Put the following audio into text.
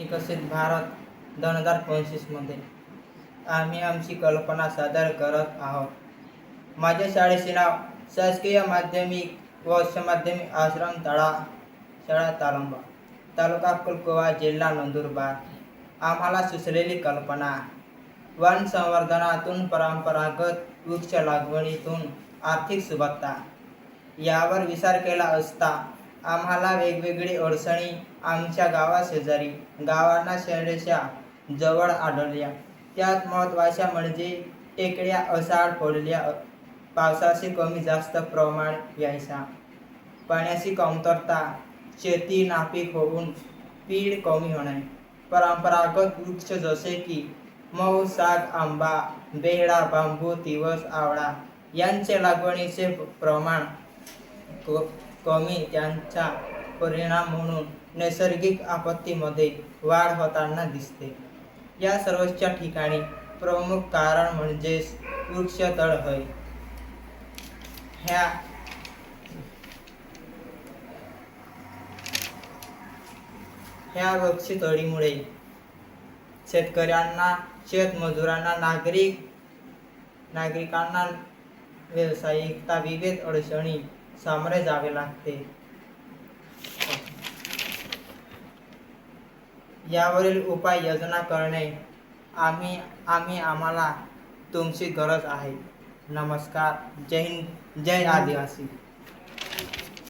विकसित भारत दोन हजार पंचवीसमध्ये. आम्ही आमची कल्पना सादर करत आहोत. माझ्या शाळेचे नाव शासकीय माध्यमिक व उच्च माध्यमिक आश्रम तळा शाळा तालंबा तालुका कुलकुवा जिल्हा नंदुरबार. आम्हाला सुचलेली कल्पना वन संवर्धनातून परंपरागत वृक्ष लागवडीतून आर्थिक सुबत्ता यावर विचार केला असता आम्हाला वेगवेगळी अडचणी आमच्या गावाशेजारी गावांना शहराच्या जवळ आढळल्या. त्यात महत्त्वाच्या म्हणजे टेकड्या असाड पडल्या. पावसाचे कमी जास्त प्रमाण यायचा. पाण्याची कमतरता शेती नापीक होऊन पीड कमी होणे. परंपरागत वृक्ष जसे की मऊ साग आंबा बेहडा बांबू तिवस आवळा यांचे लागवडीचे प्रमाण कमी त्यांचा परिणाम म्हणून नैसर्गिक आपत्तीमध्ये वाढ होताना दिसते. या सर्वच्या ठिकाणी प्रमुख कारण म्हणजेच वृक्षतळ होय. ह्या ह्या वृक्षतळीमुळे शेतकऱ्यांना शेतमजुरांना नागरिक नागरिकांना व्यावसायिकता विविध अडचणी सामोरे जावे लागते. यावरील उपाय योजना करणे. आम्ही आम्ही आम्हाला तुमची गरज आहे. नमस्कार. जय हिंद. जय आदिवासी.